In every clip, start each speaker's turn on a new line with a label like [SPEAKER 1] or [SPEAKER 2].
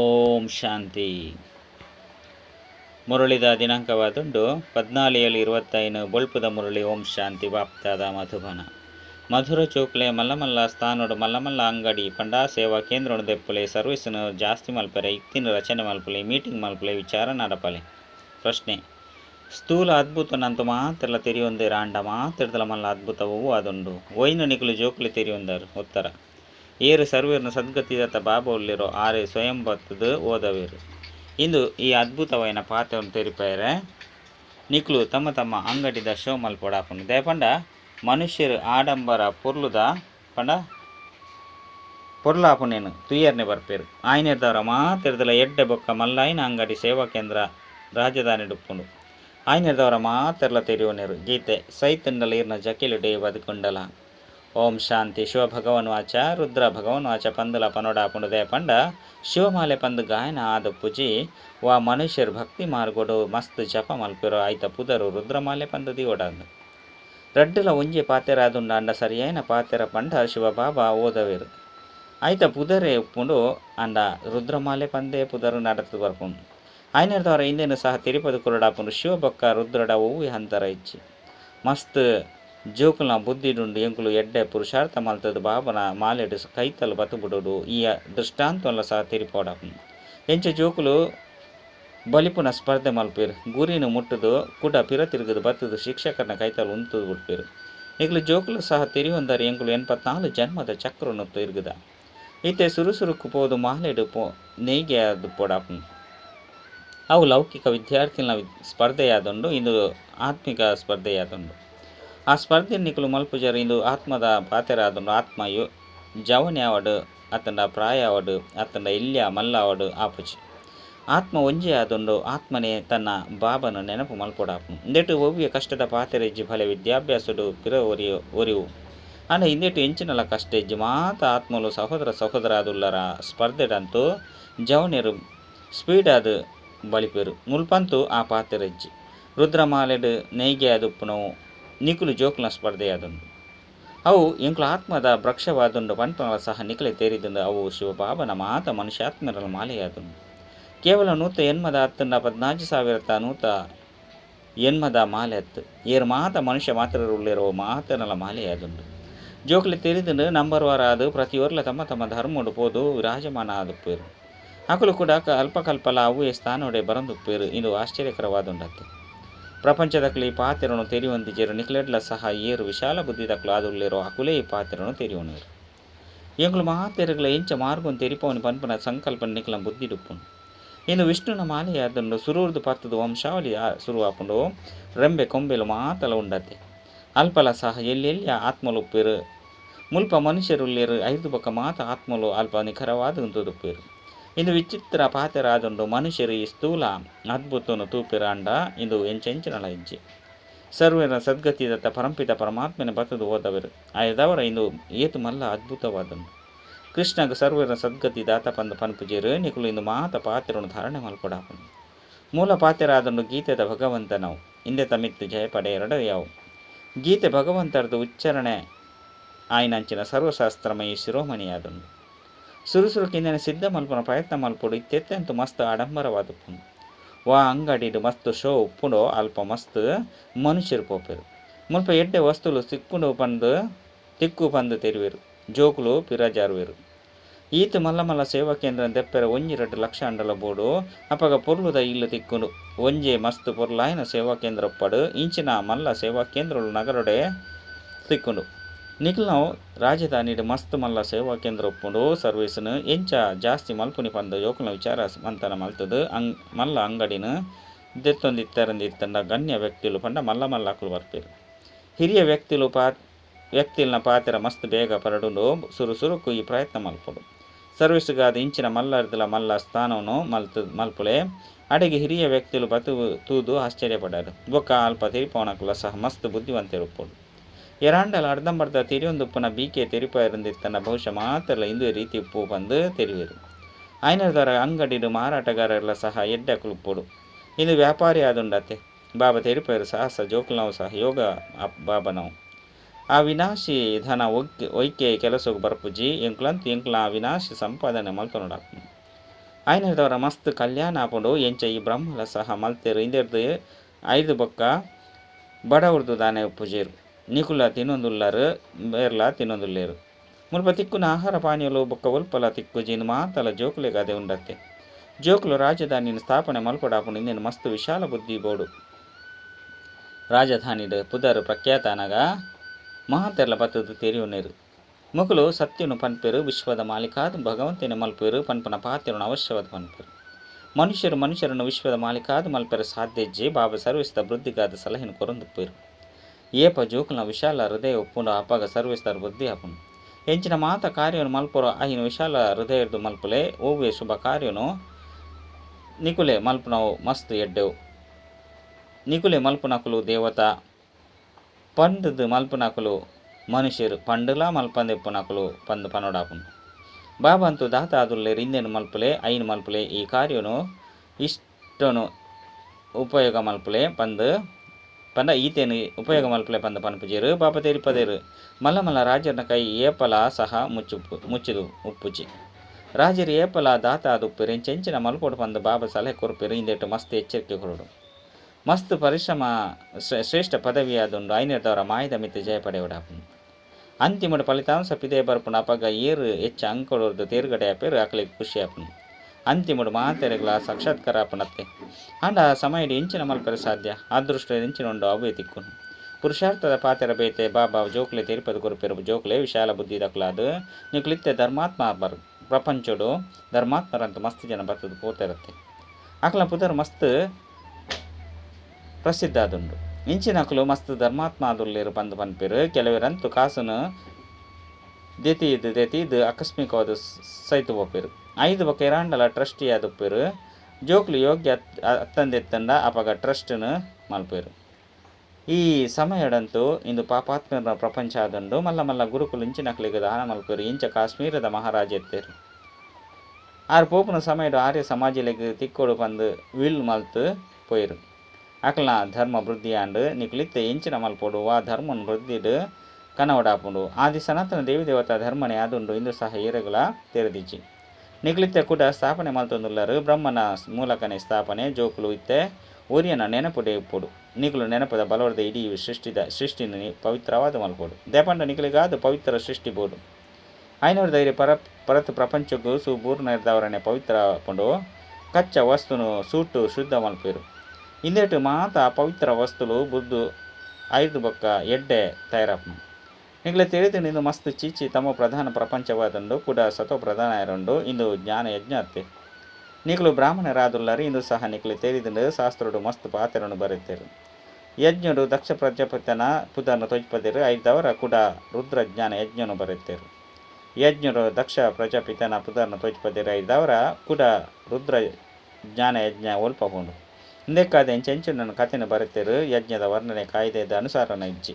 [SPEAKER 1] ಓಂ ಶಾಂತಿ. ಮುರಳಿದ ದಿನಾಂಕವಾದುಂಡು ಪದ್ನಾಲಿಯಲ್ಲಿ ಇರುವತ್ತೈನು ಬೊಳ್ಪುದ ಮುರಳಿ ಓಂ ಶಾಂತಿ ವಾಪ್ತಾದ ಮಧುಬನ. ಮಧುರ ಚೋಕ್ಲೆ ಮಲ್ಲಮಲ್ಲ ಸ್ಥಾನೋಡು ಮಲ್ಲಮಲ್ಲ ಅಂಗಡಿ ಪಂಡಾ ಸೇವಾ ಕೇಂದ್ರ ದೆಪ್ಪಲೆ ಸರ್ವಿಸ್ನು ಜಾಸ್ತಿ ಮಲ್ಪರೆ ಇಕ್ತಿನ ರಚನೆ ಮಲ್ಪಲೆ, ಮೀಟಿಂಗ್ ಮಲ್ಪಲೆ, ವಿಚಾರ ನಡಪಲೆ. ಪ್ರಶ್ನೆ, ಸ್ಥೂಲ ಅದ್ಭುತ ನಂತು ಮಾತ್ರ ತೆರಿಯೊಂದೇ ರಾಂಡ ಮಾತ್ರ ಮಲ್ಲ ಅದ್ಭುತವೂ ಅದುಂಡು ಒಯ್ನು ನಿಕಲು ಜೋಕ್ಲೆ ತೆರಿಯೊಂದರು? ಉತ್ತರ ಏರು ಸರ್ವೇರ್ನ ಸದ್ಗತಿದತ್ತ ಬಾಬೊಲ್ಲಿರೋ ಆರೆ ಸ್ವಯಂ ಬತ್ತದು ಓದವೇರು. ಇಂದು ಈ ಅದ್ಭುತವೈನ ಪಾತ್ರವನ್ನು ತೆರಿಪಾರೆ ನಿಕ್ಲು ತಮ್ಮ ತಮ್ಮ ಅಂಗಡಿದ ಶೋ ಮಲ್ಪೊಡಾಪುಂಡು ದಯಪಂಡ, ಮನುಷ್ಯರು ಆಡಂಬರ ಪೊರ್ಲುದ? ಪಂಡ ಪೊರ್ಲಾಪುನೇನು ತುಯ್ಯರ್ನೆ ಬರ್ಪೇರು. ಆಯ್ನೆದವರ ಮಾತೆರ್ದಲ ಎಡ್ಡೆ ಬೊಕ್ಕ ಮಲ್ಲಾಯಿನ ಅಂಗಡಿ ಸೇವಾ ಕೇಂದ್ರ ರಾಜಧಾನಿ ಡುಪ್ಪುಂಡು. ಆಯ್ನೆದವರ ಮಾತೆರ್ಲ ತೆರೆಯುವನೇರು. ಗೀತೆ, ಸೈತಂಡಲ ಇರ್ನ ಜಕಿಲು ಡೇ ಬದುಕೊಂಡಲ. ಓಂ ಶಾಂತಿ. ಶಿವ ಭಗವನ್ ವಾಚ, ರುದ್ರ ಭಗವನ್ ವಾಚ, ಪಂದುಲ ಪನೋಡ, ಪುಂಡುದೆ ಪಂಡ ಶಿವಮಾಲೆ ಪಂದು ಗಾಯನ ಆದ ಪುಜಿ, ವಾ ಮನುಷ್ಯರ್ ಭಕ್ತಿ ಮಾರ್ಗೋಡು, ಮಸ್ತ್ ಜಪ ಮಲ್ಪಿರೋ ಆಯ್ತ ಪುದರು ರುದ್ರಮಾಲೆ ಪಂದು ದಿವಡಂದು ರಡ್ಡಲ ಒಂಜಿ ಪಾತೆರಾದುಂಡ ಅಂಡ ಸರಿಯೈನ ಪಾತೆರ ಪಂಡ ಶಿವ ಬಾಬಾ ಓದವೇರು. ಆಯ್ತ ಪುದರೇ ಉಪ್ಪುಂಡು ಅಂಡ ರುದ್ರಮಾಲೆ ಪಂದೆ ಪುದರು ನಡತು ಬರ್ಪುಂಡು. ಆಯ್ನರ್ದವರ ಹಿಂದೇನು ಸಹ ತಿರುಪತಿ ಕುರುಡಾಪುಂಡು, ಶಿವ ಬೊಕ್ಕ ರುದ್ರಡ ಹೂವಿ ಹಂತರ ಇಚ್ಚಿ. ಮಸ್ತ್ ಜೋಕುಲ್ನ ಬುದ್ಧಿಡುಂಡು ಎಂಕುಲು ಎಡ್ಡೆ ಪುರುಷಾರ್ಥ ಮಲ್ತದ ಬಾಬನ ಮಾಲೆಡು ಕೈತಲು ಬತುಬುಡುಡು ಈ ದೃಷ್ಟಾಂತವಲ್ಲ ಸಹ ತಿರಿಪೋಡಪುಂಡು ಎಂಚ ಜೋಕುಲು ಬಲಿಪುನ ಸ್ಪರ್ಧೆ ಮಲ್ಪೇರು, ಗುರಿನು ಮುಟ್ಟದು, ಕುಡ ಪಿರ ತಿರುಗದು ಬತ್ತದು ಶಿಕ್ಷಕರನ ಕೈತಲು ಉಂತದು ಬಿಡ್ಪೇರು. ಈಗಲು ಜೋಕುಲು ಸಹ ತಿರಿಯೊಂದರೆ ಎಂಕುಲು ಎನ್ಪತ್ನಾಲು ಜನ್ಮದ ಚಕ್ರವನ್ನು ತಿರುಗದ. ಈತೆ ಸುರುಸುರುಕು ಪೋದು ಮಾಲೆಡು ಪೋ ನೇಯ್ಗೆ ಅದು ಪೋಡ ಅವು ಲೌಕಿಕ ವಿದ್ಯಾರ್ಥಿಗಳ ಸ್ಪರ್ಧೆಯಾದುಂಡು, ಇಂದು ಆತ್ಮಿಕ ಸ್ಪರ್ಧೆಯಾದುಂಡು. ಆ ಸ್ಪರ್ಧೆ ನಿಕಲು ಮಲ್ಪುಜರು ಇಂದು ಆತ್ಮದ ಪಾತೆರಾದುಂಡು ಆತ್ಮಯು ಜವನ್ಯಾವಡು ಅತ್ತಂಡ ಪ್ರಾಯ ಅವಡು ಅತ್ತಂಡ ಇಲ್ಯ ಮಲ್ಲ ಅವಡು ಆಪುಜಿ. ಆತ್ಮ ಒಂಜಿ ಆದುಂಡು ಆತ್ಮನೆ ತನ್ನ ಬಾಬನ ನೆನಪು ಮಲ್ಪುಡಾಪು ಇಂದೆಟು ಒವ್ವಿಯ ಕಷ್ಟದ ಪಾತೆರೆಜ್ಜಿ ಫಲ ವಿದ್ಯಾಭ್ಯಾಸಡು ಪಿರ ಒರಿಯು ಒರಿವು. ಅಂದ್ರೆ ಇಂದೆಟು ಎಂಚಿನಲ ಕಷ್ಟ ಇಜ್ಜಿ ಮಾತ ಆತ್ಮಲು ಸಹೋದರ ಸಹೋದರಾದುಲ್ಲರ ಸ್ಪರ್ಧೆಡಂತೂ ಜವನ್ಯರು ಸ್ಪೀಡಾದ ಬಲಿಪೇರು. ಮುಲ್ಪಂತೂ ಆ ಪಾತೆರೆಜ್ಜಿ. ರುದ್ರಮಾಲೆಡು ನೇಯ್ಗೆ ಅದುಪ್ಪುನು ನಿಕುಲು ಜೋಕುಲ ಸ್ಪರ್ಧೆಯಾದುಂಡು ಅವು ಎಂಕುಲು ಆತ್ಮದ ವೃಕ್ಷವಾದೊಂದು ಪಂಪಗಳ ಸಹ ನಿಕಲೆ ತೇರಿದುಂಡು ಅವು ಶಿವಬಾಬನ ಮಾತ ಮನುಷ್ಯಾತ್ಮರ ಮಾಲೆಯಾದುಂಡು ಕೇವಲ ನೂತ ಎನ್ಮದ ಹತ್ತನ್ನ ಪದ್ನಾಲ್ಕು ಸಾವಿರತ ನೂತ ಎನ್ಮದ ಮಾಲೆ ಹತ್ತು. ಏರು ಮಾತ ಮನುಷ್ಯ ಮಾತ್ರ ಉಳ್ಳಿರೋ ಮಾತನಲ ಮಾಲೆಯಾದುಂಡು ಜೋಕ್ಲೆ ನಂಬರ್ ವಾರ ಅದು ಪ್ರತಿಯೊರ್ಲ ತಮ್ಮ ತಮ್ಮ ಧರ್ಮಡು ಪೋದು ವಿರಾಜಮಾನ ಆದಪ್ಪೇರು ಅಕುಲು ಕೂಡ ಅಲ್ಪಕಲ್ಪಲ ಅವು ಸ್ಥಾನೋಡೆ ಬರಂದುಪ್ಪೇರು. ಇದು ಆಶ್ಚರ್ಯಕರವಾದುಂಡತ್ತೆ ಪ್ರಪಂಚದಕ್ಲಿ ಈ ಪಾತ್ರನು ತೆರೆಯುವಂತಿಜರು ನಿಕ್ಲೆಡ್ಲ ಸಹ ಏರು ವಿಶಾಲ ಬುದ್ಧಿದಕ್ಲು ಕ್ಲಾದುಲ್ಲಿರೋ ಅಕುಲೇ ಈ ಪಾತ್ರನು ತೆರಿಯೋನೇರು ಎಂಗ್ಲು ಮಾತೆರಗ್ಲ ಎಂಚ ಮಾರ್ಗವನ್ನು ತೆರಿಪವನಿ ಪನ್ಪನ ಸಂಕಲ್ಪನ ನಿಕ್ಲ ಬುದ್ಧಿಡುಪ್ಪುಂಡು ಇನ್ನು ವಿಷ್ಣುನ ಮಾಲೆಯಾದುಂಡು ಸುರೂರ್ದು ಪತ್ತದು ವಂಶಾವಳಿ ಶುರು ಆಪುಂಡು ರೆಂಬೆ ಕೊಂಬೆಲು ಮಾತಲ ಉಂಡತೆ. ಅಲ್ಪಲ ಸಹ ಎಲ್ಲೆಲ್ಲಿ ಆತ್ಮಲು ಮುಲ್ಪ ಮನುಷ್ಯರುಲ್ಲೇರು ಐದು ಬಕ್ಕ ಮಾತ ಆತ್ಮಲು ಅಲ್ಪ ನಿಖರವಾದ ಉಂತುದುಪ್ಪೇರು ಇಂದು ವಿಚಿತ್ರ ಪಾತೆರಾದುಂಡು ಮನುಷ್ಯರು ಸ್ಥೂಲ ಅದ್ಭುತನು ತೂಪಿರಾಂಡ. ಇಂದು ಎಂಚೆಂಚಿನಳ ಹೆಜ್ಜೆ. ಸರ್ವರ ಸದ್ಗತಿದತ್ತ ಪರಂಪಿತ ಪರಮಾತ್ಮನ ಬತದು ಓದವರು. ಆಯದವರ ಇಂದು ಏತು ಮಲ್ಲ ಅದ್ಭುತವಾದನು. ಕೃಷ್ಣಗ ಸರ್ವರ ಸದ್ಗತಿ ದಾತ ಪಂದ ಪನ್ಪುಜೇರು ನಿಕುಲು ಇಂದು ಮಾತ ಪಾತ್ರನು ಧಾರಣೆ ಮಲ್ಕೊಡಾಪನು ಮೂಲ ಪಾತ್ರರಾದನು ಗೀತೆದ ಭಗವಂತನವು. ಹಿಂದೆ ತಮಿತ್ತು ಜಯ ಪಡೆ ಎರಡು ಯಾವು ಗೀತೆ ಭಗವಂತರದು ಉಚ್ಚಾರಣೆ. ಆಯ್ನಂಚಿನ ಸರ್ವಶಾಸ್ತ್ರಮಯಿ ಶಿರೋಮಣಿಯಾದನು. ಸುರುಸುರುಕಿಂದಿನ ಸಿದ್ಧ ಮಲ್ಪನ ಪ್ರಯತ್ನ ಮಲ್ಪುಡು, ಇತ್ತೆತ್ತೆಂತು ಮಸ್ತ್ ಆಡಂಬರವಾದುಪ್ಪುಂಡು ವಾ ಅಂಗಡಿಡು ಮಸ್ತ್ ಶೋ ಉಪ್ಪುಂಡು, ಅಲ್ಪ ಮಸ್ತ್ ಮನುಷ್ಯರು ಪೋಪೆರು ಮುಲ್ಪ ಎಡ್ಡೆ ವಸ್ತುಲು ಸಿಕ್ಕುಂಡು ಪಂದು ತಿಕ್ಕು ಪಂದು ತೆರುವೆರು. ಜೋಕುಲು ಪಿರಾಜಾರುವೆರು. ಈತ ಮಲ್ಲ ಮಲ್ಲ ಸೇವಾ ಕೇಂದ್ರ ದೆಪ್ಪೆರ ಒಂಜಿ ರೆಡ್ಡು ಲಕ್ಷ ಅಂಡಲ ಬೋಡು, ಅಪಗ ಪೊರ್ಲುದ ಇಲ್ಲು ತಿಕ್ಕುಂಡು. ಒಂಜೆ ಮಸ್ತ್ ಪೊರ್ಲಾಯಿನ ಸೇವಾ ಕೇಂದ್ರ ಒಪ್ಪಡು, ಇಂಚಿನ ಮಲ್ಲ ಸೇವಾ ಕೇಂದ್ರಗಳು ನಗರಡೆ ತಿಕ್ಕುಂಡು. ನಿಖಿಲ್ನವು ರಾಜಧಾನಿಡ್ ಮಸ್ತ್ ಮಲ್ಲ ಸೇವಾ ಕೇಂದ್ರ ಒಪ್ಪುಂಡು ಸರ್ವೀಸ್ನು ಎಂಚ ಜಾಸ್ತಿ ಮಲ್ಪುನಿ ಪಂದ ಯೋಕುಲ ವಿಚಾರ ಮಂತನ ಮಲ್ತದು. ಅಂಗ್, ಮಲ್ಲ ಅಂಗಡಿನ ದೆತ್ತೊಂದಿತ್ತರಂದಿತ್ತಂಡ ಗಣ್ಯ ವ್ಯಕ್ತಿಲು ಪಂಡ ಮಲ್ಲ ಮಲ್ಲ ಅಕುಲು ಬರ್ಪೇರು. ಹಿರಿಯ ವ್ಯಕ್ತಿಲು ಪಾ, ವ್ಯಕ್ತಿಲ್ನ ಪಾತ್ರ ಮಸ್ತ್ ಬೇಗ ಪರಡುಂಡು ಸುರು ಸುರುಕು ಈ ಪ್ರಯತ್ನ ಮಲ್ಪುಡು ಸರ್ವಿಸ್ಗಾದ ಇಂಚಿನ ಮಲ್ಲರ್ದಲ ಮಲ್ಲ ಸ್ಥಾನವನ್ನು ಮಲ್ತು ಮಲ್ಪುಲೆ ಅಡಿಗೆ ಹಿರಿಯ ವ್ಯಕ್ತಿಲು ಬತು ತೂದು ಆಶ್ಚರ್ಯಪಡಾರು ಬೊಕ್ಕ ಅಲ್ಪ ತಿರಿಪವನಕುಲ ಸಹ ಮಸ್ತ್ ಬುದ್ಧಿವಂತಿರುಪ್ಪುಡು இராண்டல் அர்த்தம்படுத்த தெரிவந்துப்புன பீக்கே தெரிப்பாயிருந்து ತನ್ನ ಬಹುಶಃ ಮಾತ್ರ ಇಂದು ರೀತಿ ಉಪ್ಪು ಬಂದು ತೆರಿವೆರು ಆಯ್ನದರ ಅಂಗಡಿಡು ಮಾರಾಟಗಾರರೆಲ್ಲ ಸಹ ಎಡ್ಡ ಕುಲುಪ್ಪುಡು ಇಂದು ವ್ಯಾಪಾರಿ ಆದುಂಡತೆ ಬಾಬಾ ತೆರಿಪರು ಸಾಹಸ ಜೋಕುಲವು ಸಹ ಯೋಗ ಬಾಬನವು ಆ ವಿನಾಶಿ ಧನ ಒಗ್ಗೆ ಒಯ್ಕೆ ಕೆಲಸಕ್ಕೆ ಬರ್ಪುಜಿ ಎಂಕ್ಲಂತ ಎಂಕ್ಲ ಆ ವಿನಾಶಿ ಸಂಪಾದನೆ ಮಲ್ತನೋಡಾಕ್ನು ಆಯ್ನದವರ ಮಸ್ತ್ ಕಲ್ಯಾಣ ಆಪುಂಡು ಎಂಚ ಬ್ರಹ್ಮಲ ಸಹ ಮಲ್ತೇರು ಇಂದಿರ್ದು ಐದು ಬೊಕ್ಕ ಬಡವ್ರದ್ದು ದಾನೆ ಪೂಜೆರು ತಿನ್ನೊಂದುಲ್ಲರ್ ಬೇರ್ಲ ತಿನ್ನೊಂದುಲ್ಲೇರು ಮುಲ್ಪ ತಿಕ್ಕುನ ಆಹಾರ ಪಾನೀಯಲು ಬೊಕ್ಕ ಒಲ್ಪಲ ತಿಕ್ಕು ಜೀನು ಮಾತಲ ಜೋಕುಲೆಗಾದೆ ಉಂಡತ್ತೆ. ಜೋಕುಲು ರಾಜಧಾನಿನ ಸ್ಥಾಪನೆ ಮಲ್ಪಡಾಪುಂಡು ಇಂದಿನ ಮಸ್ತು ವಿಶಾಲ ಬುದ್ಧಿ ಬೋಡು. ರಾಜಧಾನಿದ ಪುದರ್ ಪ್ರಖ್ಯಾತನಗ ಮಹಾತೆರ್ಲ ಬತ್ತದು ತೆರಿಯುನೇರು. ಮುಗಲು ಸತ್ಯನು ಪನ್ಪೆರು, ವಿಶ್ವದ ಮಾಲಿಕಾದ ಭಗವಂತನ ಮಲ್ಪೆರು, ಪನ್ಪನ ಪಾತ್ರನು ಅವಶ್ಯವಾದ ಪನ್ಪೆರು. ಮನುಷ್ಯರು ಮನುಷ್ಯರನ್ನು ವಿಶ್ವದ ಮಾಲಿಕಾದ ಮಲ್ಪೆರು ಸಾಧ್ಯಜ್ಜಿ, ಬಾಬಾ ಸರ್ವಿಸಿದ ವೃದ್ಧಿಗಾದ ಸಲಹೆಯನ್ನು ಕೊರಂದುಪ್ಪೇರು. ಏಪ ಜೋಕುಲ್ನ ವಿಶಾಲ ಹೃದಯ ಉಪ್ಪುಂಡ ಅಪ್ಪಗ ಸರ್ವಿಸ್ತಾರ ಬುದ್ಧಿ ಆಪುಂಡು ಎಂಚಿನ ಮಾತ ಕಾರ್ಯವನ್ನು ಮಲ್ಪುರ ಅಹಿನ ವಿಶಾಲ ಹೃದಯರ್ದು ಮಲ್ಪುಲೆ ಓವೆ ಶುಭ ಕಾರ್ಯನು ನಿಕುಲೆ ಮಲ್ಪುನವು ಮಸ್ತ್ ಎಡ್ಡೆವು. ನಿಕುಲೆ ಮಲ್ಪುನಕುಲು ದೇವತಾ ಪಂಡದು ಮಲ್ಪುನಕುಲು ಮನುಷ್ಯರು, ಪಂಡುಲ ಮಲ್ಪಂದೆಪ್ಪುನಕುಲು ಪಂದು ಪನೋಡಾಪುಂಡು ಬಾಬಂತು ದಾತ ಆದುಲ್ಲೆ ರಿಂದೆನು ಮಲ್ಪುಲೆ ಐನು ಮಲ್ಪುಲೆ, ಈ ಕಾರ್ಯನು ಇಷ್ಟನು ಉಪಯೋಗ ಮಲ್ಪುಲೆ ಪಂದು ಪಂಡ ಈತೇನು ಉಪಯೋಗ ಮಲ್ಪಲೆ ಪಂದ ಪನ್ಪುಜೇರು ಪಾಪ ತೆರಿಪದೇರು ಮಲ್ಲ ಮಲ್ಲ ರಾಜರ್ನ ಕೈ ಏಪಲ ಸಹ ಮುಚ್ಚುಪ್ಪು ಮುಚ್ಚಿದು ಉಪ್ಪುಜಿ ರಾಜರು ಏಪಲ ದಾತ ಆದುಪ್ಪೆರು ಚೆಂಚಿನ ಮಲ್ಪೋಡು ಪಂದ ಬಾಬಾ ಸಲಹೆ ಕೊರ್ಪೆರು ಇಂದೆಟ್ಟು ಮಸ್ತ್ ಎಚ್ಚರಿಕೆ ಕೊರಡು. ಮಸ್ತ್ ಪರಿಶ್ರಮ ಶ್ರೇ- ಶ್ರೇಷ್ಠ ಪದವಿ ಆದುಂಡು ಐನರ್ದವರ ಮಾಯದ ಮಿತಿ ಜಯ ಪಡೆಯೋಡಾಪುಂಡು ಅಂತಿಮದ ಫಲಿತಾಂಶ ಪಿದೆ ಬರ್ಪುಣ ಅಪಗ ಏರು ಹೆಚ್ಚು ಅಂಕಡೋರ್ದು ತೇರ್ಗಡೆ ಆಪೇರು ಆಕಲಿಗೆ ಖುಷಿ ಆಪುಂಡು. ಅಂತಿಮಡು ಮಾತೆರೆಗಳ ಸಾಕ್ಷಾತ್ಕಾರ ಆಪುನತ್ತೆ ಆಂಡ ಸಮಯಡ್ ಎಂಚಿನ ಮಲ್ಪರೆ ಸಾಧ್ಯ. ಅದೃಷ್ಟ ಎಂಚಿನ ಉಂಡು ಅವೇ ತಿಕ್ಕುನು ಪುರುಷಾರ್ಥದ ಪಾತೆರ ಬೇತೆ ಬಾಬಾ ಜೋಕ್ಲೆ ತಿರ್ಪದ ಕೊರಪೆರು ಜೋಕ್ಲೆ ವಿಶಾಲ ಬುದ್ಧಿ ದಕ್ಲಾದು ನಿಕ್ಲಿತ್ತೆ ಧರ್ಮಾತ್ಮ ಬರ್ ಪ್ರಪಂಚಡು ಧರ್ಮಾತ್ಮರಂತ ಮಸ್ತ್ ಜನ ಬರ್ತದ ಪೋತಿರತ್ತೆ ಅಕ್ಲ ಪುದರ್ ಮಸ್ತ್ ಪ್ರಸಿದ್ಧ ಆದುಂಡು. ಇಂಚಿನಕಲು ಮಸ್ತ್ ಧರ್ಮಾತ್ಮ ಆದುಲ್ಲೇರು ಬಂದು ಪನ್ಪೇರು ಕೆಲವರಂತೂ ಕಾಸನ್ನು ದೇತಿ ಇದು ದೇತಿ ಇದು ಆಕಸ್ಮಿಕವಾದ ಸೈತು ಒಪ್ಪೇರು. ಐದು ಬೊಕ್ಕ ಇರಾಂಡಲ ಟ್ರಸ್ಟಿ ಆದುಪ್ಪೇರು ಜೋಕ್ಲು ಯೋಗ್ಯ ಅತ್- ಅತ್ತಂದೆತ್ತಂಡ ಅಪಗ ಟ್ರಸ್ಟ್ನು ಮಲ್ಪೇರು ಈ ಸಮಯಡಂತೂ ಇಂದು ಪಾಪಾತ್ಮರ ಪ್ರಪಂಚ ಆದಂಡು ಮಲ್ಲ ಮಲ್ಲ ಗುರುಕುಲು ಇಂಚಿನಕ್ಲಿಗೆ ದಾನ ಮಲ್ಪೇರು ಇಂಚ ಕಾಶ್ಮೀರದ ಮಹಾರಾಜ ಎತ್ತೇರು. ಆರು ಪೋಪುನ ಸಮಯಡು ಆರ್ಯ ಸಮಾಜಲಿಗೆ ತಿಕ್ಕೋಡು ಬಂದು ವಿಲ್ ಮಲ್ತು ಪೋಯಿರು. ಅಕ್ಲನ ಧರ್ಮ ವೃದ್ಧಿ ಆಂಡು ನಿಕ್ಲಿತ್ತೆ ಇಂಚಿನ ಮಲ್ಪೋಡು ಆ ಧರ್ಮನ್ ವೃದ್ಧಿಡು ಕನವಡಾಪುಂಡು. ಆದಿ ಸನಾತನ ದೇವಿ ದೇವತಾ ಧರ್ಮನೇ ಆದುಂಡು ಇಂದು ಸಹ ಏರಗಳ ತೆರೆದಿಜ್ಜಿ. ನಿಕ್ಲಿತ್ತೆ ಕೂಡ ಸ್ಥಾಪನೆ ಮಲ್ತೊಂದುಲ್ಲರು ಬ್ರಹ್ಮನ ಮೂಲಕನೇ ಸ್ಥಾಪನೆ ಜೋಕುಲು ಇತ್ತೆ. ಒರಿಯನ ನೆನಪುಡೆ ಇಪ್ಪುಡು ನಿಗಲು ನೆನಪದ ಬಲವರ್ದ ಇಡೀ ಸೃಷ್ಟಿದ ಸೃಷ್ಟಿನ ಪವಿತ್ರವಾದ ಮಲ್ಪೋಡು. ದೇಪಂಡ ನಿಕಲಿಗಾದ ಪವಿತ್ರ ಸೃಷ್ಟಿ ಬೋಡು ಐನೂರು ಧೈರ್ಯ ಪರ ಪರತ್ ಪ್ರಪಂಚಕ್ಕೂ ಸುಬೂರ್ಣ ಇರ್ದವರನೆ ಪವಿತ್ರ ಪಂಡು. ಕಚ್ಚ ವಸ್ತುನು ಸೂಟು ಶುದ್ಧ ಮಲ್ಪೇರು. ಇಂದೇಟು ಮಾತ ಪವಿತ್ರ ವಸ್ತುಲು ಬುದ್ದು ಐದು ಬೊಕ್ಕ ಎಡ್ಡೆ ತಯಾರಪ್ಪು ತಿಳಿದು ಇಂದು ಮಸ್ತ್ ಚೀಚಿ ತಮ್ಮ ಪ್ರಧಾನ ಪ್ರಪಂಚವಾದಂಡು ಕೂಡ ಸತೋ ಪ್ರಧಾನ ಇರಂಡು ಇಂದು ಜ್ಞಾನ ಯಜ್ಞ ಅತ್ತೆ ನೀಗಲು ಬ್ರಾಹ್ಮಣರಾದುಲ್ಲರು ಇಂದು ಸಹ ನಿಕ್ಲೆ ತಿಳಿದು ಶಾಸ್ತ್ರಡು ಮಸ್ತ್ ಪಾತ್ರನು ಬರುತ್ತೇರು ಯಜ್ಞರು ದಕ್ಷ ಪ್ರಜಾಪತನ ಪುದನ್ನು ತೊಜ್ಪದಿರು ಐದವರ ಕೂಡ ರುದ್ರ ಜ್ಞಾನ ಯಜ್ಞನು ಬರುತ್ತೇರು ಯಜ್ಞರು ದಕ್ಷ ಪ್ರಜಾಪಿತನ ಪುದರ್ನ ತೊಜ್ಪದಿರು ಐದವರ ಕೂಡ ರುದ್ರ ಜ್ಞಾನ ಯಜ್ಞ ಒಲ್ಪಗೊಂಡು ಹಿಂದಕ್ಕಾದ ಎಂಚೆಂಚುನನ್ನು ಕಥೆನ ಬರುತ್ತೇರು ಯಜ್ಞದ ವರ್ಣನೆ ಕಾಯ್ದೆದ ಅನುಸಾರನ ಇಜ್ಜಿ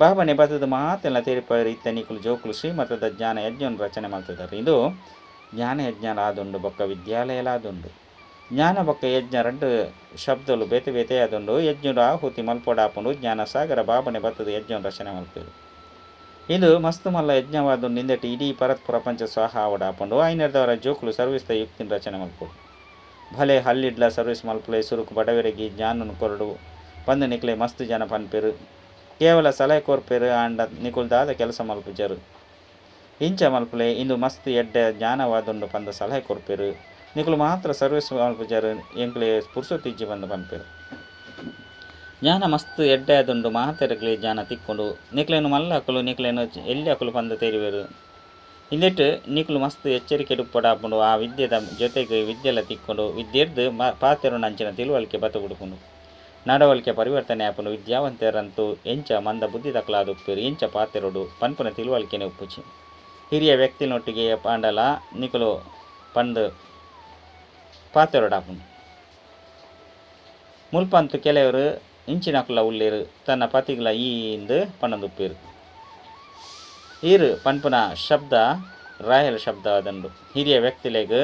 [SPEAKER 1] ಬಾಬನೆ ಬದದ ಮಾತೆಲ್ಲ ತೀರ್ಪ ನಿಖಲು ಜೋಕುಲು ಶ್ರೀಮತದ ಜ್ಞಾನ ಯಜ್ಞವನ್ನು ರಚನೆ ಮಾಡ್ತಿದ್ದಾರೆ. ಇದು ಜ್ಞಾನ ಯಜ್ಞ ಆದುಂಡು ಬೊಕ್ಕ ವಿದ್ಯಾಲಯ ಆದುಂಡು ಜ್ಞಾನ ಬೊಕ್ಕ ಯಜ್ಞ రెండు ಶಬ್ದಲು ಬೇತೆ ಬೇತೆ ಆದುಂಡು ಯಜ್ಞುಡು ಆಹುತಿ ಮಲ್ಪಡಾಪುಂಡು ಜ್ಞಾನ ಸಾಗರ ಬಾಬನೆ ಬತ್ತದ ಯಜ್ಞವನ್ನು ರಚನೆ ಮಾಡ್ತಿದ್ರು. ಇದು ಮಸ್ತ್ ಮಲ್ಲ ಯಜ್ಞವಾದ ನಿಂದಟಿ ಇಡೀ ಪರತ್ ಪ್ರಪಂಚ ಸ್ವಾಹ ಹಾಪಂಡು ಐನರ್ದವರ ಜೋಕುಲು ಸರ್ವಿಸ್ದ ಯುಕ್ತಿನ ರಚನೆ ಮಲ್ಪೋಡು ಭಲೆ ಹಲ್ಲಿಡ್ಲ ಸರ್ವಿಸ್ ಮಲ್ಪಲೆ ಸುರುಕು ಬಡವರಿಗೆ ಜ್ಞಾನನು ಕೊರಡು. ಬಂದು ನಿಕ್ಲೆ ಮಸ್ತ್ ಜನ ಪನ್ಪೇರು. ಕೇವಲ ಸಲಹೆ ಕೋರ್ಪೇರು ಆಂಡ ನಿಕುಲ್ದಾದ ಕೆಲಸ ಮಲ್ಪುಜರು ಇಂಚ ಮಲ್ಪಲೆ ಇಂದು ಮಸ್ತ್ ಎಡ್ಡೆ ಜ್ಞಾನವಾದುಂಡು ಪಂದ ಸಲಹೆ ಕೊರ್ಪೇರು ನಿಕುಲು ಮಾತ್ರ ಸರ್ವಿಸ್ ಮಲ್ಪುಜರು ಎಂಕ್ಲೆ ಪುರ್ಸೊತ್ತಿಜ್ಜಿ ಬಂದು ಪಂಪೇರು ಜ್ಞಾನ ಮಸ್ತ್ ಎಡ್ಡೆ ಆದುಂಡು ಜ್ಞಾನ ತಿಕ್ಕೊಂಡು. ನಿಕ್ಲೇನು ಮಲ್ಲ ಹಕ್ಕಲು ನಿಕ್ಲೇನು ಎಲ್ಲಿ ಹಕ್ಕಲು ಪಂದ ತೆರಿವೇರು ಇಲ್ಲಿಟ್ಟು ನಿಕ್ಲು ಮಸ್ತ್ ಎಚ್ಚರಿಕೆ ಡುಪ್ಪಡಾಪುಂಡು ಆ ವಿದ್ಯೆದ ಜೊತೆಗೆ ವಿದ್ಯೆಲ್ಲ ತಿಕ್ಕೊಂಡು. ವಿದ್ಯೆರ್ದು ಮ ಪಾತೆರು ನಂಚಿನ ತಿಳುವಳಿಕೆ ಬತ್ತುಗುಡುಪುಂಡು ನಡವಳಿಕೆ ಪರಿವರ್ತನೆ ಆಪುನು ವಿದ್ಯಾವಂತರಂತೂ ಎಂಚ ಮಂದ ಬುದ್ಧಿ ದಕ್ಲಾದುಪ್ಪೇರು ಎಂಚ ಪಾತೆರುಡು ಪನ್ಪುನ ತಿಳುವಳಿಕೆನೆ ಉಪ್ಪುಚಿ ಹಿರಿಯ ವ್ಯಕ್ತಿನೊಟ್ಟಿಗೆ ಪಾಂಡಲ ನಿಕುಲು ಪಂದ್ ಪಾತೆರೊಡಾಪುಂಡು ಮುಲ್ಪಂತು ಕೆಲವರು ಇಂಚಿನಕುಲ ಉಳ್ಳೇರು ತನ್ನ ಪತಿಗಳ ಈ ಇಂದು ಪಣ್ಣದುಪ್ಪೇರು ಈರು ಪನ್ಪುನ ಶಬ್ದ, ರಾಯಲ ಶಬ್ದ ಅದಂಡು ಹಿರಿಯ ವ್ಯಕ್ತಿಲೆಗ್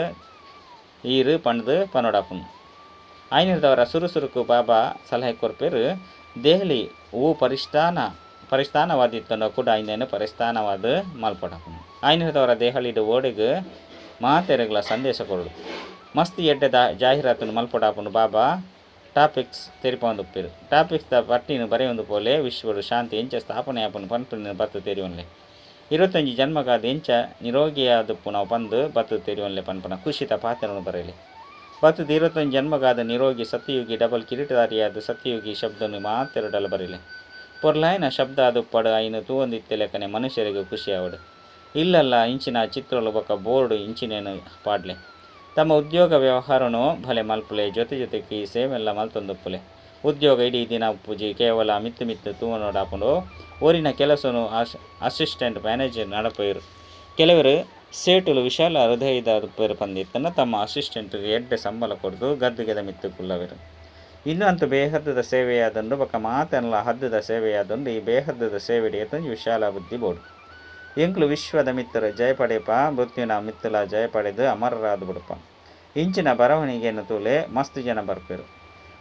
[SPEAKER 1] ಈರು ಪಣ್ದು ಪನೋಡಾಪುನ್ ಐನೂರದವರ ಸುರುಸುರುಕು ಬಾಬಾ ಸಲಹೆ ಕೊರ್ಪೇರು, ದೆಹಲಿ ಹೂ ಪರಿಷ್ಠಾನ ಪರಿಸ್ಥಾನವಾದಿತ್ತಂಡ ಕೂಡ ಐನೇನು ಪರಿಸ್ಥಾನವಾದ ಮಲ್ಪಡಕು ಐನೂರದವರ ದೆಹಲಿಡು ಓಡಿಗೆ ಮಾತೆರೆಗಳ ಸಂದೇಶ ಕೊರಡು. ಮಸ್ತ್ ಎಡ್ಡೆ ದಾ ಜಾಹೀರಾತನ್ನು ಬಾಬಾ ಟಾಪಿಕ್ಸ್ ತೆರಿಪೊಂದುಪ್ಪೆರು ಟಾಪಿಕ್ಸ್ ದ ಪಟ್ಟಿನ ಬರೆಯೊಂದು ಪೋಲೆ ವಿಶ್ವಡು ಶಾಂತಿ ಎಂಚ ಸ್ಥಾಪನೆ ಆಪುನು ಪನ್ಪಿನ ಬತ್ತು ತೆರಿವನ್ಲೆ. ಇರುವತ್ತಂಜಿ ಜನ್ಮಗಾದ ಎಂಚ ನಿರೋಗಿಯಾದಪ್ಪು ನಾವು ಬಂದು ಬತ್ತು ತೆರಿವನ್ಲೆ ಪನ್ಪನ ಖುಷಿತ ಪಾತ್ರವನ್ನು ಬರೆಯಲಿ. ಬತ್ತದ ಧೀರತನ ಜನ್ಮಗಾದ ನಿರೋಗಿ ಸತ್ಯಯುಗಿ ಡಬಲ್ ಕಿರೀಟಧಾರಿಯಾದ ಸತ್ಯಯುಗಿ ಶಬ್ದನು ಮಾತೆರಡಲ ಬರಲಿ. ಪೊರ್ಲಾಯ್ನ ಶಬ್ದ ಅದು ಪಡ ಐನು ತೂವೊಂದಿತ್ತೆ ಲೆಕ್ಕನೆ ಮನುಷ್ಯರಿಗೆ ಖುಷಿ ಆವಡು ಇಲ್ಲಲ್ಲ, ಇಂಚಿನ ಚಿತ್ರಲು ಬಕ್ಕ ಬೋರ್ಡು, ಇಂಚಿನೇನು ಪಾಡ್ಲೆ. ತಮ್ಮ ಉದ್ಯೋಗ ವ್ಯವಹಾರನು ಭಲೆ ಮಲ್ಪುಲೆ, ಜೊತೆ ಜೊತೆಗೆ ಸೇವೆಲ್ಲ ಮಲ್ತೊಂದುಪ್ಪುಲೆ. ಉದ್ಯೋಗ ಇಡೀ ದಿನ ಪೂಜಿ ಕೇವಲ ಮಿತ್ತು ಮಿತ್ತು ತೂವ ನೋಡಾಪುಂಡು ಊರಿನ ಕೆಲಸನು ಅಸ್, ಅಸಿಸ್ಟೆಂಟ್ ಮ್ಯಾನೇಜರ್ ನಡಪೋಯರು ಕೆಲವರು ಸೇಟುಲು ವಿಶಾಲ ಹೃದಯದ ಪೇರು ಪಂದಿತ್ತನ್ನು ತಮ್ಮ ಅಸಿಸ್ಟೆಂಟ್ಗೆ ಎಡ್ಡೆ ಸಂಬಳ ಕೊಡ್ದು ಗದ್ದುಗೆದ ಮಿತ್ತು ಕುಲ್ಲವರು ಇನ್ನು ಅಂತೂ ಬೇಹದ್ದದ ಸೇವೆಯಾದೊಂದು, ಬಕ ಮಾತನಲ್ಲ ಹದ್ದದ ಸೇವೆಯಾದೊಂದು, ಈ ಬೇಹದ್ದದ ಸೇವೆಡೆಯ ತಂದು ವಿಶಾಲ ಬುದ್ಧಿ ಬೋಡು ಎಂಕ್ಲು ವಿಶ್ವದ ಮಿತ್ತರು ಜಯಪಡೆಪ ಮೃತ್ಯುನ ಮಿತ್ತಲ ಜಯಪಡೆದು ಅಮರರಾದ ಬಿಡಪ ಇಂಚಿನ ಬರವಣಿಗೆಯನ್ನು ತೂಲೆ ಮಸ್ತ್ ಜನ ಬರ್ಪೇರು.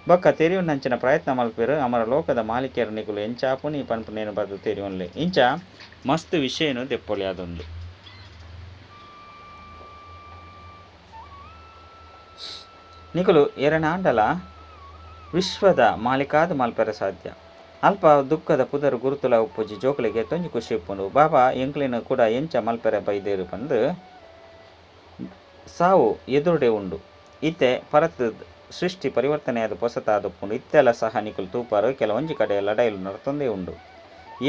[SPEAKER 1] ಬೊಕ್ಕ ತೆರಿಯುನಂಚಿನ ಪ್ರಯತ್ನ ಮಲ್ಪೇರು, ಅಮರ ಲೋಕದ ಮಾಲಿಕೆಯರು ನಿಗುಲು ಎಂಚಾಪು ನೀ ಪನ್ಪುನೇನು ಬರೆದು ತೆರಿವನ್ಲೆ ಇಂಚ ಮಸ್ತ್ ವಿಷಯನು ದೆಪ್ಪೊಲಿ ನಿಕುಲು ಎರಡಾಂಡಲ ವಿಶ್ವದ ಮಾಲಿಕಾದ ಮಲ್ಪರ ಸಾಧ್ಯ. ಅಲ್ಪ ದುಃಖದ ಪುದರು ಗುರುತುಲ ಉಪ್ಪುಜಿ ಜೋಕುಲಿಗೆ ತೊಂಜಿ ಖುಷಿ ಇಪ್ಪುಂಡು ಬಾಬಾ ಎಂಕ್ಲಿನ ಕೂಡ ಎಂಚ ಮಲ್ಪೆರೆ ಬೈದೇರು ಬಂದು ಸಾವು ಎದುರುಡೆ ಉಂಡು. ಇತ್ತೆ ಪರತ್ ಸೃಷ್ಟಿ ಪರಿವರ್ತನೆಯಾದ ಪೊಸತಾದಪ್ಪುಂಡು ಇತ್ತೆಲ್ಲ ಸಹ ನಿಕುಲು ತೂಪಾರು ಕೆಲವೊಂಜಿ ಕಡೆ ಲಡೈಲು ನಡ್ತೊಂದೇ ಉಂಡು.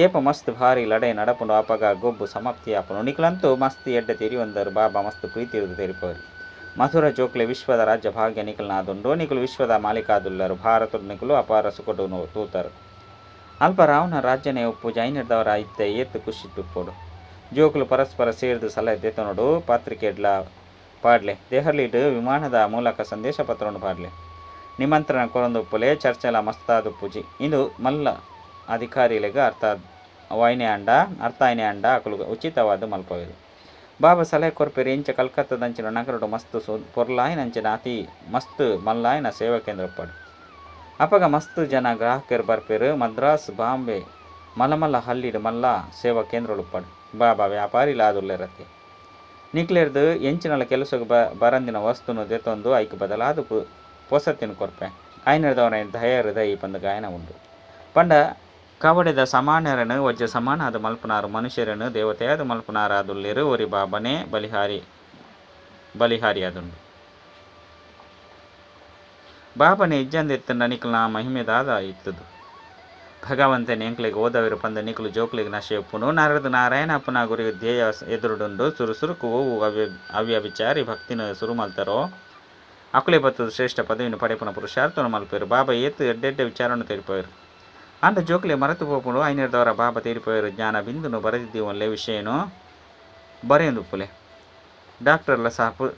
[SPEAKER 1] ಏಪ ಮಸ್ತ್ ಭಾರಿ ಲಡೈ ನಡಪುಂಡು. ಅಪಗ ಗೊಬ್ಬು ಸಮಾಪ್ತಿ ಆಪುಂಡು ನಿಕುಲಂತೂ ಮಸ್ತ್ ಎಡ್ಡೆ ತೆರಿಯೊಂದರು. ಬಾಬಾ ಮಸ್ತ್ ಪ್ರೀತಿ ಇರುದು ತೆರಿಪವರು ಮಥುರ ಜೋಕ್ಲೆ ವಿಶ್ವದ ರಾಜ್ಯ ಭಾಗ್ಯ ನಿಖಲ್ನಾದುಂಡು ನಿಖಲು ವಿಶ್ವದ ಮಾಲಿಕಾದುಲ್ಲರು, ಭಾರತದ ನಿಖಲು ಅಪಾರ ಸುಕೊಡು ತೂತರು. ಅಲ್ಪ ರಾವಣ ರಾಜ್ಯನೇ ಉಪ್ಪು ಜೈನರ್ದವರ ಇತ್ತೆ ಏತ್ತು ಖುಷಿ ತುಪ್ಪೋಡು ಜೋಕ್ಲು ಪರಸ್ಪರ ಸೇರಿದು ಸಲಹೆ ದೆತ್ತನೋಡು ಪಾತ್ರಿಕೆಡ್ಲ ಪಾಡ್ಲೆ. ದೆಹಲಿಡು ವಿಮಾನದ ಮೂಲಕ ಸಂದೇಶ ಪತ್ರವನ್ನು ಪಾಡ್ಲೆ. ನಿಮಂತ್ರಣ ಕೊರೊಂದುಪ್ಪುಲೆ ಚರ್ಚೆಲ ಮಸ್ತಾದು ಪೂಜಿ ಇಂದು ಮಲ್ಲ ಅಧಿಕಾರಿಗಳಿಗೆ ಅರ್ಥ ವಾಯ್ನೆ ಅಂಡ ಅರ್ಥಾಯ್ನೆ ಅಂಡ, ಅಕಲು ಉಚಿತವಾದ ಮಲ್ಪವೆದು. ಬಾಬಾ ಸಲಹೆ ಕೊರ್ಪೆರಿ ಇಂಚ ಕಲ್ಕತ್ತಾದಂಚಿನ ನಗರಡು ಮಸ್ತ್ ಸು ಪೊರ್ಲಾಯಿನಂಚಿನ ಅತಿ ಮಸ್ತ್ ಮಲ್ಲಾಯಿನ ಸೇವಾ ಕೇಂದ್ರ ಪಡು. ಅಪಗ ಮಸ್ತ್ ಜನ ಗ್ರಾಹಕರು ಬರ್ಪೇರು, ಮದ್ರಾಸ್, ಬಾಂಬೆ ಮಲಮಲ್ಲ ಹಲ್ಲಿಡು ಮಲ್ಲ ಸೇವಾ ಕೇಂದ್ರಗಳು ಪಡು. ಬಾಬಾ ವ್ಯಾಪಾರಿ ಲಾದುಲ್ಲೆರತ್ತೆ ನಿಕ್ಲೆರ್ದು ಎಂಚಿನಲ ಕೆಲಸಕ್ಕೆ ಬ ಬರಂದಿನ ವಸ್ತುನು ದೆತ್ತೊಂದು ಐಕ್ ಬದಲಾದ ಪೊಸತ್ತಿನ ಕೊರ್ಪೆ. ಐನರ್ದವನ ದಯ ಹೃದಯ ಪಂದ ಗಾಯನ ಉಂಡು. ಪಂಡ ಕವಡೆದ ಸಮಾನ್ಯರನು ವಜ್ರ ಸಮಾನಾದ ಮಲ್ಪನಾರು ಮನುಷ್ಯರನು ದೇವತೆಯಾದ ಮಲ್ಪನಾರಾದುಲ್ಲೆರು ಒರಿ ಬಾಬನೇ ಬಲಿಹಾರಿ ಬಲಿಹಾರಿಯಾದುಂಡು ಬಾಬನೆ ಇಜ್ಜಂದೆತ್ತನ ನಿಕ್ಲ ಮಹಿಮೆದಾದ ಇತ್ತದು. ಭಗವಂತನ ಎಂಕ್ಲಿಗೆ ಓದವಿರು ಪಂದ ನಿಕ್ಲು ಜೋಕ್ಲಿಗೆ ನಶೆ ಉಪ್ಪುನು ನಾರದು ನಾರಾಯಣ ಅಪ್ಪನ ಧ್ಯೇಯ ಎದುರುಡುಂಡು. ಸುರುಸುರುಕು ಓವು ಅವ್ಯ ಅವ್ಯವಿಚಾರಿ ಭಕ್ತಿನ ಸುರು ಅಕುಲೆ ಬತ್ತದ ಶ್ರೇಷ್ಠ ಪದವಿನ ಪಡೆಪುನ ಪುರುಷಾರ್ಥನ ಮಲ್ಪೇರು ಬಾಬಾ ಏತು ಎಡ್ಡೆಡ್ಡೆ ವಿಚಾರವನ್ನು ತೆರಿಪೋಯರು ಜೋಕ್ಲಿ ಮರೆತು ಹೋಗ್ಕೊಂಡು ಐನರ್ದವರ ಬಾಬ ತೀರಿಪೋಯರು ಜ್ಞಾನ ಬಿಂದುನು ಒಳ್ಳೆ ವಿಷಯನು ಬರೆಯೊಂದುಪ್ಪುಲೆ ಡಾಕ್ಟರ್ಲ ಸಹ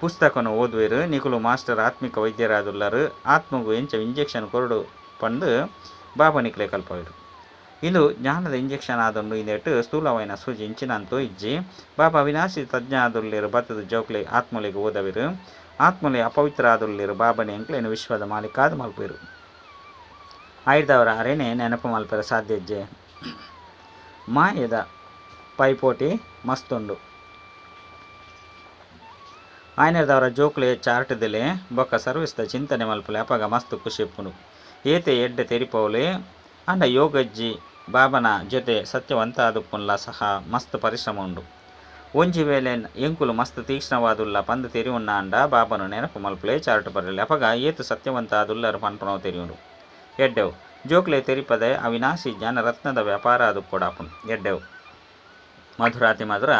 [SPEAKER 1] ಪುಸ್ತಕನ ಓದುವೆರು ನಿಕುಲು ಮಾಸ್ಟರ್ ಆತ್ಮಿಕ ವೈದ್ಯರಾದುಲ್ಲರು ಆತ್ಮಗು ಎಂಚ ಇಂಜೆಕ್ಷನ್ ಕೊರಡು ಪಂದು ಬಾಬಾ ನಿಕ್ಲೆ ಕಲ್ಪವಿರು ಇದು ಜ್ಞಾನದ ಇಂಜೆಕ್ಷನ್ ಆದೊಂದು ಇಂದೆಟ್ಟು ಸ್ಥೂಲವೈನ ಸೂಜಿ ಇಂಚಿನಂತೂ ಇಜ್ಜಿ ಬಾಬಾ ವಿನಾಶಿ ತಜ್ಞ ಆದುಲ್ಲಿರು ಬತ್ತದ ಜೋಕ್ಲೆ ಆತ್ಮಲಿಗೆ ಓದವಿರು ಆತ್ಮಲೆ ಅಪವಿತ್ರ ಆದುಲ್ಲಿರು ಬಾಬನೆ ಎಂಕ್ಲೇನು ವಿಶ್ವದ ಮಾಲೀಕಾದ ಮಲ್ಪಿರು ಆಯ್ದವರ ಅರೆನೆ ನೆನಪು ಮಲ್ಪರ ಸಾಧ್ಯಜ್ಜೆ ಮಾಯದ ಪೈಪೋಟಿ ಮಸ್ತುಂಡು. ಆಯ್ನದವರ ಜೋಕ್ಲೆ ಚಾರ್ಟ್ದಲೆ ಬೊಕ್ಕ ಸರ್ವಿಸ್ದ ಚಿಂತನೆ ಮಲ್ಪಲೆ, ಅಪಗ ಮಸ್ತ್ ಖುಷಿಪ್ಪುನು ಏತೆ ಎಡ್ಡೆ ತೆರಿಪೋಲೆ, ಅಂಡ ಯೋಗಜ್ಜಿ ಬಾಬನ ಜೊತೆ ಸತ್ಯವಂತ ಆದುಪ್ಪುನ್ಲ ಸಹ ಮಸ್ತ್ ಪರಿಶ್ರಮ ಉಂಡು ಒಂಜಿ ವೇಳೆ ಎಂಕುಲು ಮಸ್ತ್ ತೀಕ್ಷ್ಣವಾದುಲ್ಲ ಪಂದು ತೆರಿವುನ್ನ ಅಂಡ ಬಾಬನು ನೆನಪು ಮಲ್ಪಲೆ ಚಾರ್ಟ್ ಬರಲಿ ಅಪಗ ಏತು ಸತ್ಯವಂತ ಆದುಲ್ಲರು ತೆರಿ ತೆರಿಯುಂಡು. ಎಡ್ಡೆವು. ಜೋಕ್ಲೆ ತೆರಿಪದೆ ಅವಿನಾಶಿ ಜ್ಞಾನ ರತ್ನದ ವ್ಯಾಪಾರ ಅದು ಕೊಡಾಪುನ್. ಎಡ್ಡೆವು. ಮಧುರಾತಿ ಮಧುರ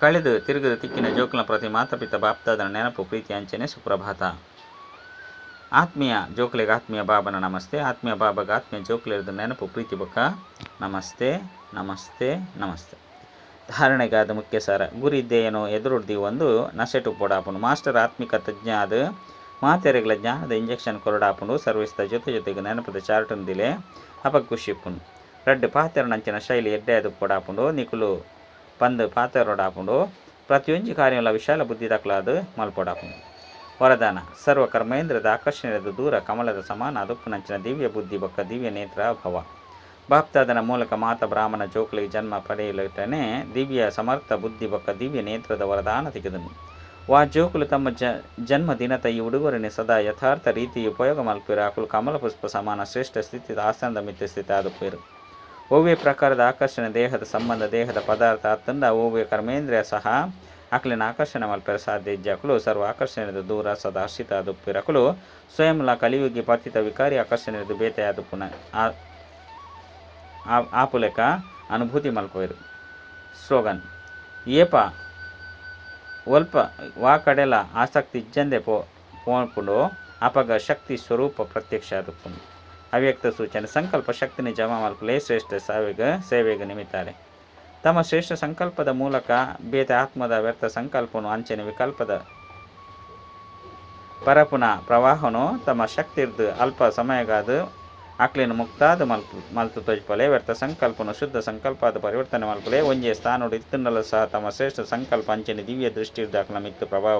[SPEAKER 1] ಕಳೆದು ತಿರುಗದ ತಿಕ್ಕಿನ ಜೋಕ್ಲ ಪ್ರತಿ ಮಾತಪಿತ ಬಾಪ್ತಾದನ ನೆನಪು, ಪ್ರೀತಿ, ಅಂಚನೆ, ಸುಪ್ರಭಾತ. ಆತ್ಮೀಯ ಜೋಕ್ಲೆಗೆ ಆತ್ಮೀಯ ಬಾಬನ ನಮಸ್ತೆ. ಆತ್ಮೀಯ ಬಾಬಾಗ ಆತ್ಮೀಯ ಜೋಕ್ಲೆರ್ದ ನೆನಪು, ಪ್ರೀತಿ ಬೊಕ್ಕ. ನಮಸ್ತೆ ನಮಸ್ತೆ ನಮಸ್ತೆ. ಧಾರಣೆಗಾದ ಮುಖ್ಯ ಸಾರ ಗುರಿ ಧ್ಯೇಯನು ಎದುರುಡ್ದಿ ಒಂದು ನಶೆಟು ಪೊಡಾಪುನು ಮಾಸ್ಟರ್ ಆತ್ಮಿಕ ತಜ್ಞ ಆದ ಮಾತೆರೆಗಳ ಜ್ಞಾನದ ಇಂಜೆಕ್ಷನ್ ಕೊರಡಾಪುಂಡು ಸರ್ವಿಸ್ದ ಜೊತೆ ಜೊತೆಗೆ ನೆನಪದ ಚಾರ್ಟನ್ ದಿಲೆ ಖುಷಿಪ್ಪುಂಡು ರಡ್ಡು ಪಾತೆರನಂಚಿನ ಶೈಲಿ ಎಡ್ಡೆ ಅದು ಕೊಡಾಪುಂಡು, ನಿಕುಲು ಪಂದ್ ಪಾತೆರೊಡಾಪುಂಡು ಪ್ರತಿಯೊಂಜಿ ಕಾರ್ಯಗಳ ವಿಶಾಲ ಬುದ್ಧಿ ದಕ್ಲಾದು ಮಲ್ಪೊಡಾಪುಂಡು. ವರದಾನ, ಸರ್ವ ಕರ್ಮೇಂದ್ರದ ಆಕರ್ಷಣೆಯದ ದೂರ, ಕಮಲದ ಸಮಾನ ಅದುಪ್ಪುನಂಚಿನ ದಿವ್ಯ ಬುದ್ಧಿ, ಬೊಕ್ಕ ದಿವ್ಯ ನೇತ್ರ, ಭವ. ಬಾಪ್ತಾದನ ಮೂಲಕ ಮಾತ ಬ್ರಾಹ್ಮಣ ಜೋಕುಲಿಗೆ ಜನ್ಮ ಪಡೆಯಲಿಟ್ಟನೆ ದಿವ್ಯ ಸಮರ್ಥ ಬುದ್ಧಿ, ಬೊಕ್ಕ ದಿವ್ಯ ನೇತ್ರದ ವರದಾನ ತೆಗೆದನು. ವಾ ಜೋಕುಲು ತಮ್ಮ ಜ ಜನ್ಮದಿನದ ಈ ಉಡುಗೊರೆನೆ ಸದಾ ಯಥಾರ್ಥ ರೀತಿ ಉಪಯೋಗ ಮಲ್ಪಿರು ಆಕುಲು ಕಮಲ ಪುಷ್ಪ ಸಮಾನ ಶ್ರೇಷ್ಠ ಸ್ಥಿತಿ ಆಸನದ ಮಿತ್ಯ ಸ್ಥಿತಿ ಆದುಪೇರು ಓವೇ ಪ್ರಕಾರದ ಆಕರ್ಷಣೆ, ದೇಹದ ಸಂಬಂಧ, ದೇಹದ ಪದಾರ್ಥ ಅತ್ತಂದ ಓವೇ ಕರ್ಮೇಂದ್ರಿಯ ಸಹ ಆಕಲಿನ ಆಕರ್ಷಣೆ ಮಲ್ಪರ. ಸಾಧ್ಯ ಇಜ್ಜಾಕಲು ಸರ್ವ ಆಕರ್ಷಣೆದ ದೂರ, ಸದಾ ಹರ್ಷಿತ ಸ್ವಯಂ ಲ ಕಲಿಯುಗಿ ಪತಿತ ವಿಕಾರಿ ಆಕರ್ಷಣೆದು ಬೇತೆಯಾದ ಪುನಃ ಆಪುಲೆಕ ಅನುಭೂತಿ ಮಲ್ಪೋರು ಸ್ಲೋಗನ್, ಏಪ ಒಲ್ಪ ವಾ ಕಡೆಲ ಆಸಕ್ತಿ ಇಜ್ಜಂದೆ ಪೋ ಅಪಗ ಶಕ್ತಿ ಸ್ವರೂಪ ಪ್ರತ್ಯಕ್ಷ ಆದುಪ್ಪುಂಡು ಅವ್ಯಕ್ತ ಸೂಚನೆ, ಸಂಕಲ್ಪ ಶಕ್ತಿನಿ ಜಮಾ ಮಲ್ಪಲೇ ಶ್ರೇಷ್ಠ ಸಾವಿಗ, ಸೇವೆಗೆ ನಿಮಿತ್ತಾರೆ. ತಮ್ಮ ಶ್ರೇಷ್ಠ ಸಂಕಲ್ಪದ ಮೂಲಕ ಬೇತೆ ಆತ್ಮದ ವ್ಯರ್ಥ ಸಂಕಲ್ಪನು ಅಂಚನೆ ವಿಕಲ್ಪದ ಪರಪುನ ಪ್ರವಾಹನು ತಮ್ಮ ಶಕ್ತಿರ್ದು ಅಲ್ಪ ಸಮಯಗಾದ ಆಕ್ಲಿನ ಮುಕ್ತಾದ ಮಲ್ಪ ಮಲ್ತು ತೊಜ್ಪಲೆ ವ್ಯರ್ಥ ಸಂಕಲ್ಪನು ಶುದ್ಧ ಸಂಕಲ್ಪದ ಪರಿವರ್ತನೆ ಮಲ್ಪಲೆ ಒಂಜೆ ಸ್ಥಾನೋಡು ಇತ್ತಿನಲ್ಲ ಸಹ ತಮ್ಮ ಶ್ರೇಷ್ಠ ಸಂಕಲ್ಪ ಅಂಚನೆ ದಿವ್ಯ ದೃಷ್ಟಿ ದಾಖಲ ಮಿತ್ತು ಪ್ರಭಾವ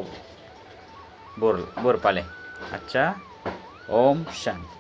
[SPEAKER 1] ಬೂರ್ ಬೂರ್ಪಲೆ. ಅಚ್ಚ. ಓಂ ಶಾಂತಿ.